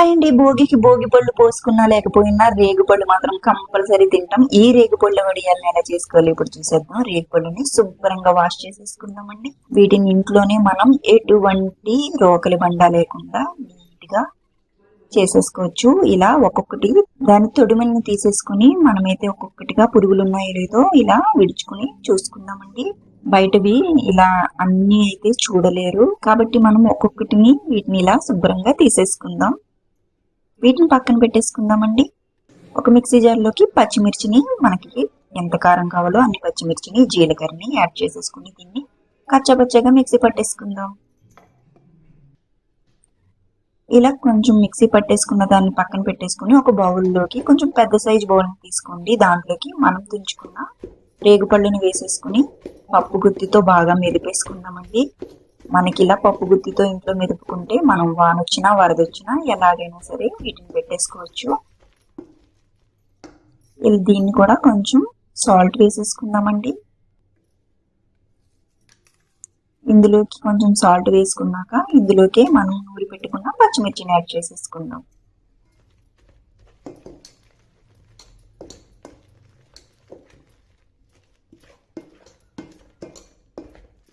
And ఈ భోగికి భోగి పళ్ళు పోసుకున్నా లేకపోయినా రేగు పళ్ళు మాత్రం కంపల్సరీ తింటాం. ఈ రేగు పళ్ళు వడియాలని ఎలా చేసుకోవాలి ఇప్పుడు చూసేద్దాం. రేగు పళ్ళుని శుభ్రంగా వాష్ చేసేసుకుందామండి. వీటిని ఇంట్లోనే మనం ఎటువంటి రోకలి బండ లేకుండా నీట్గా చేసేసుకోవచ్చు. ఇలా ఒక్కొక్కటి దాని తొడిమల్ని తీసేసుకుని మనమైతే ఒక్కొక్కటిగా పురుగులు ఉన్నాయో లేదో ఇలా విడుచుకుని చూసుకుందామండి. బయటవి ఇలా అన్ని అయితే చూడలేరు. కాబట్టి మనం ఒక్కొక్కటిని వీటిని ఇలా శుభ్రంగా తీసేసుకుందాం. వీటిని పక్కన పెట్టేసుకుందామండి. ఒక మిక్సీ జార్లోకి పచ్చిమిర్చిని మనకి ఎంత కారం కావాలో అన్ని పచ్చిమిర్చిని జీలకర్రని యాడ్ చేసేసుకుని దీన్ని కచ్చపచ్చగా మిక్సీ పట్టేసుకుందాం. ఇలా కొంచెం మిక్సీ పట్టేసుకున్న దాన్ని పక్కన పెట్టేసుకుని ఒక బౌల్లోకి కొంచెం పెద్ద సైజ్ బౌల్ తీసుకోండి. దాంట్లోకి మనం తుంచుకున్న రేగుపళ్ళుని వేసేసుకుని పప్పు గుత్తితో బాగా మెదిపేసుకుందామండి. మనకి ఇలా పప్పు గుత్తితో ఇంట్లో మెదుపుకుంటే మనం వానొచ్చినా వరదొచ్చినా ఎలాగైనా సరే వీటిని పెట్టేసుకోవచ్చు. ఇది దీన్ని కూడా కొంచెం సాల్ట్ వేసేసుకుందామండి. ఇందులోకి కొంచెం సాల్ట్ వేసుకున్నాక ఇందులోకే మనం నూరి పెట్టుకున్న పచ్చిమిర్చిని యాడ్ చేసేసుకుందాం.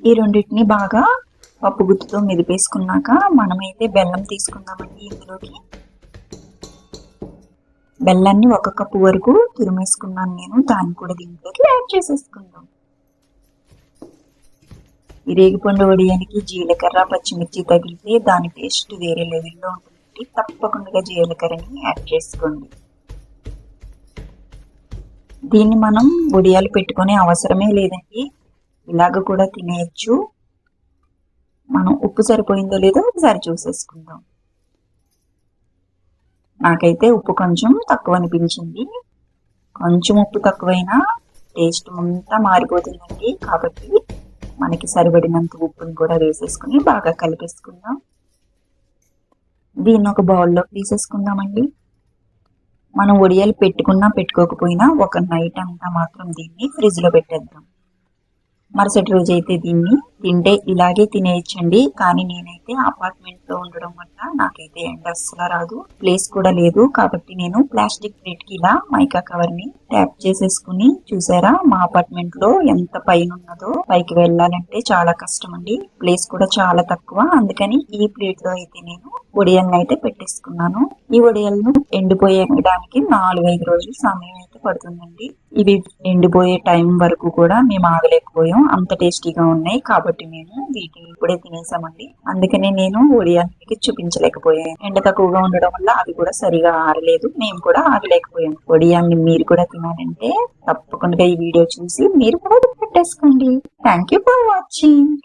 ఈ రెండింటిని బాగా పప్పు గుత్తితో మెదిపేసుకున్నాక మనమైతే బెల్లం తీసుకుందామండి ఇందులోకి. బెల్లాన్ని ఒక కప్పు వరకు తురిమేసుకున్నాను నేను. దాన్ని కూడా దీంట్లోకి యాడ్ చేసేసుకుందాం. ఈ రేగిపండు వడియానికి జీలకర్ర పచ్చిమిర్చి తగిలితే దాని టేస్ట్ వేరే లెవెల్లో ఉంటుంది తప్పకుండా జీలకర్రని యాడ్ చేసుకోండి. దీన్ని మనం వడియాలు పెట్టుకునే అవసరమే లేదండి. ఇలాగ కూడా తినేయచ్చు. మనం ఉప్పు సరిపోయిందో లేదో ఒకసారి చూసేసుకుందాం. నాకైతే ఉప్పు కొంచెం తక్కువ అనిపించింది కొంచెం ఉప్పు తక్కువైనా టేస్ట్ అంతా మారిపోతుందండి. కాబట్టి మనకి సరిపడినంత ఉప్పుని కూడా వేసేసుకుని బాగా కలిపేసుకుందాం. దీన్ని ఒక బౌల్లో తీసేసుకుందామండి. మనం ఒడియాలు పెట్టుకున్నా పెట్టుకోకపోయినా ఒక నైట్ అంతా మాత్రం దీన్ని ఫ్రిడ్జ్లో పెట్టేద్దాం. మరుసటి రోజు అయితే దీన్ని తింటే ఇలాగే తినేయచ్చండి. కానీ నేనైతే అపార్ట్మెంట్లో ఉండడం వల్ల నాకైతే ఎండ అస్సలు రాదు. ప్లేస్ కూడా లేదు. కాబట్టి నేను ప్లాస్టిక్ ప్లేట్కి ఇలా మైకా కవర్ని ట్యాప్ చేసేసుకుని చూసారా? మా అపార్ట్మెంట్లో ఎంత పైన ఉన్నదో పైకి వెళ్ళాలంటే చాలా కష్టం అండి ప్లేస్ కూడా చాలా తక్కువ. అందుకని ఈ ప్లేట్లో అయితే నేను ఒడియల్ని అయితే పెట్టేసుకున్నాను. ఈ వడియాలను ఎండిపోయేయడానికి నాలుగైదు రోజులు సమయం అయితే పడుతుందండి. ఇవి ఎండిపోయే టైం వరకు కూడా మేము ఆగలేకపోయాం. అంత టేస్టీగా ఉన్నాయి కాబట్టి మేము వీటిని ఇప్పుడే తినేసామండి. అందుకనే నేను ఒడియాలకి చూపించలేకపోయాను. ఎండ తక్కువగా ఉండడం వల్ల అవి కూడా సరిగా ఆరలేదు. మేము కూడా ఆగలేకపోయాం. ఒడియాన్ని మీరు కూడా తినాలంటే తప్పకుండా ఈ వీడియో చూసి మీరు కూడా పెట్టేసుకోండి. Thank you for watching